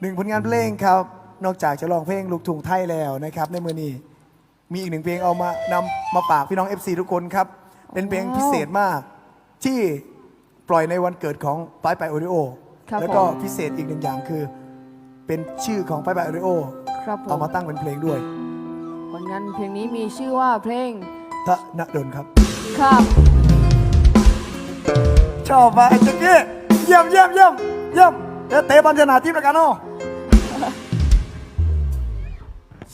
หนึ่งผลงานเพลงครับ นอกจากจะร้องเพลงลูกทุ่งไทยแล้วนะครับ ในมือนี้มีอีกหนึ่งเพลงเอามานำมาฝากพี่น้อง FC ทุกคนครับ เป็นเพลงพิเศษมาก ที่ปล่อยในวันเกิดของปลายปลายโอริโอครับแล้วก็ผม พิเศษอีกหนึ่งอย่างคือ เป็นชื่อของปลายปลายโอริโอครับผเอามมาตั้งเป็นเพลงด้วยผลงานเพลงนี้มีชื่อว่าเพลงทะนดลครับ ครับ ชอบไปแจ็กกี้เยี่ยมเยี่ยมเยี่ยมเยี่ยมเดี๋ยวเตะบอลชนะทีมแล้วกันเนาะ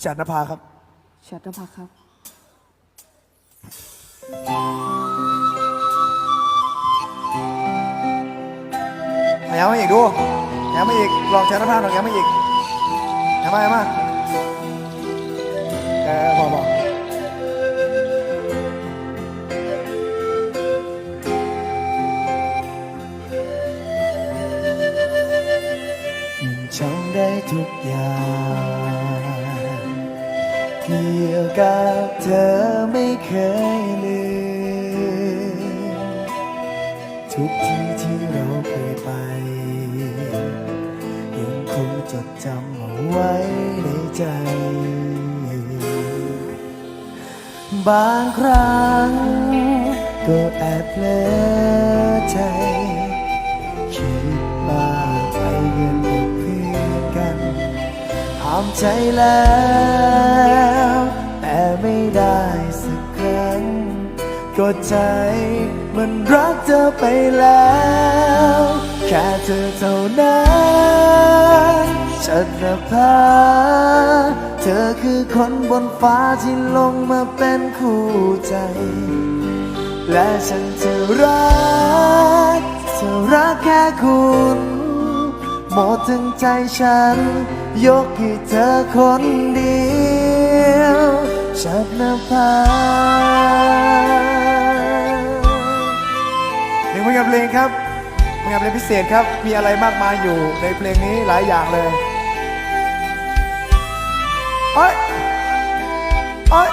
ชัดนภาครับ ชัตเตอร์พักครับแย้มมาอีกดูแย้มมาอีก ลองชัดนภาหน่อยแย้มมาอีกแย้มมาแย้มมาเออพอพอ จำได้ทุกอย่างเกี่ยวกับเธอไม่เคยลืม ทุกที่ที่เราเคยไป ยังคงจดจำเอาไว้ในใจ บางครั้งก็แอบเลอใจคิด ห้ามใจแล้ว แต่ไม่ได้สักครั้งก็ใจมันรักเธอไปแล้ว แค่เธอเท่านั้นฉันนภาเธอคือคนบนฟ้าที่ลงมาเป็นคู่ใจ และฉันจะรักจะรักแค่คุณ หมดทั้งใจฉัน ยกให้เธอคนเดียวฉันนภาหนึ่งผลงานเพลงครับผลงานเพลงพิเศษครับ มีอะไรมากมายอยู่ในเพลงนี้หลายอย่างเลย เอ้ยเอ้ย